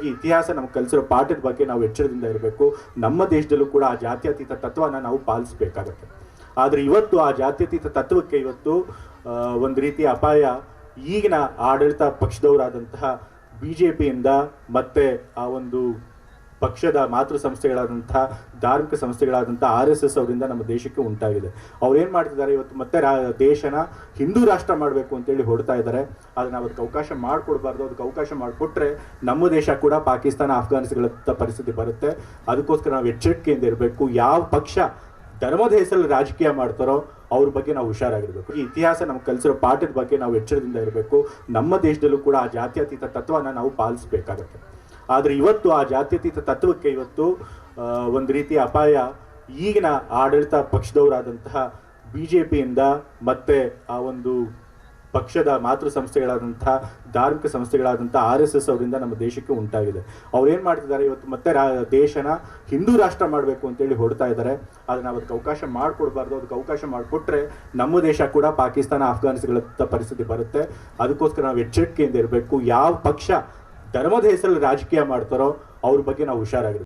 ಈ ಇತಿಹಾಸ ನಮ್ಗೆ ಕಲಿಸಿರೋ ಪಾಠದ ಬಗ್ಗೆ ನಾವು ಎಚ್ಚರದಿಂದ ಇರಬೇಕು. ನಮ್ಮ ದೇಶದಲ್ಲೂ ಕೂಡ ಆ ಜಾತ್ಯತೀತ ತತ್ವನ ನಾವು ಪಾಲಿಸಬೇಕಾಗತ್ತೆ. ಆದರೆ ಇವತ್ತು ಆ ಜಾತ್ಯತೀತ ತತ್ವಕ್ಕೆ ಇವತ್ತು ಒಂದು ರೀತಿಯ ಅಪಾಯ. ಈಗಿನ ಆಡಳಿತ ಪಕ್ಷದವರಾದಂತಹ ಬಿ ಜೆ ಪಿಯಿಂದ ಮತ್ತೆ ಆ ಒಂದು ಪಕ್ಷದ ಮಾತೃ ಸಂಸ್ಥೆಗಳಾದಂಥ ಧಾರ್ಮಿಕ ಸಂಸ್ಥೆಗಳಾದಂಥ ಆರ್ ಎಸ್ ಎಸ್ ಅವರಿಂದ ನಮ್ಮ ದೇಶಕ್ಕೆ ಉಂಟಾಗಿದೆ. ಅವ್ರು ಏನು ಮಾಡ್ತಿದ್ದಾರೆ ಇವತ್ತು? ಮತ್ತೆ ರಾ- ದೇಶನ ಹಿಂದೂ ರಾಷ್ಟ್ರ ಮಾಡಬೇಕು ಅಂತೇಳಿ ಹೊಡ್ತಾ ಇದ್ದಾರೆ. ಆದರೆ ನಾವು ಅದಕ್ಕೆ ಅವಕಾಶ ಮಾಡಿಕೊಡ್ಬಾರ್ದು. ಅದಕ್ಕೆ ಅವಕಾಶ ಮಾಡಿಕೊಟ್ರೆ ನಮ್ಮ ದೇಶ ಕೂಡ ಪಾಕಿಸ್ತಾನ ಅಫ್ಘಾನಿಸ್ತಾನ ಪರಿಸ್ಥಿತಿ ಬರುತ್ತೆ. ಅದಕ್ಕೋಸ್ಕರ ನಾವು ಎಚ್ಚರಿಕೆಯಿಂದ ಇರಬೇಕು. ಯಾವ ಪಕ್ಷ ಧರ್ಮದ ಹೆಸರಲ್ಲಿ ರಾಜಕೀಯ ಮಾಡ್ತಾರೋ ಅವ್ರ ಬಗ್ಗೆ ನಾವು ಹುಷಾರಾಗಿರ್ಬೇಕು. ಈ ಇತಿಹಾಸ ನಮ್ಗೆ ಕಲಿಸಿರೋ ಪಾಠದ ಬಗ್ಗೆ ನಾವು ಎಚ್ಚರದಿಂದ ಇರಬೇಕು. ನಮ್ಮ ದೇಶದಲ್ಲೂ ಕೂಡ ಆ ಜಾತ್ಯತೀತ ತತ್ವನ ನಾವು ಪಾಲಿಸಬೇಕಾಗತ್ತೆ. ಆದರೆ ಇವತ್ತು ಆ ಜಾತ್ಯತೀತ ತತ್ವಕ್ಕೆ ಇವತ್ತು ಒಂದು ರೀತಿಯ ಅಪಾಯ. ಈಗಿನ ಆಡಳಿತ ಪಕ್ಷದವರಾದಂತಹ ಬಿ ಜೆ ಪಿಯಿಂದ ಮತ್ತೆ ಆ ಒಂದು ಪಕ್ಷದ ಮಾತೃ ಸಂಸ್ಥೆಗಳಾದಂತಹ ಧಾರ್ಮಿಕ ಸಂಸ್ಥೆಗಳಾದಂತಹ ಆರ್ ಎಸ್ ಎಸ್ ಅವರಿಂದ ನಮ್ಮ ದೇಶಕ್ಕೆ ಉಂಟಾಗಿದೆ. ಅವ್ರು ಏನ್ ಮಾಡ್ತಿದ್ದಾರೆ, ಇವತ್ತು ಮತ್ತೆ ರಾ- ದೇಶನ ಹಿಂದೂ ರಾಷ್ಟ್ರ ಮಾಡಬೇಕು ಅಂತೇಳಿ ಹೊಡ್ತಾ ಇದ್ದಾರೆ. ಆದರೆ ನಾವು ಅದಕ್ಕೆ ಅವಕಾಶ ಮಾಡಿಕೊಡ್ಬಾರ್ದು. ಅದಕ್ಕೆ ಅವಕಾಶ ಮಾಡಿಕೊಟ್ರೆ ನಮ್ಮ ದೇಶ ಕೂಡ ಪಾಕಿಸ್ತಾನ ಅಫ್ಘಾನಿಸ್ತಾನ ಪರಿಸ್ಥಿತಿ ಬರುತ್ತೆ. ಅದಕ್ಕೋಸ್ಕರ ನಾವು ಎಚ್ಚರಿಕೆಯಿಂದ ಇರಬೇಕು. ಯಾವ ಪಕ್ಷ ಧರ್ಮದ ಹೆಸರಲ್ಲಿ ರಾಜಕೀಯ ಮಾಡ್ತಾರೋ ಅವ್ರ ಬಗ್ಗೆ ನಾವು ಹುಷಾರಾಗಿರ್ಬೇಕು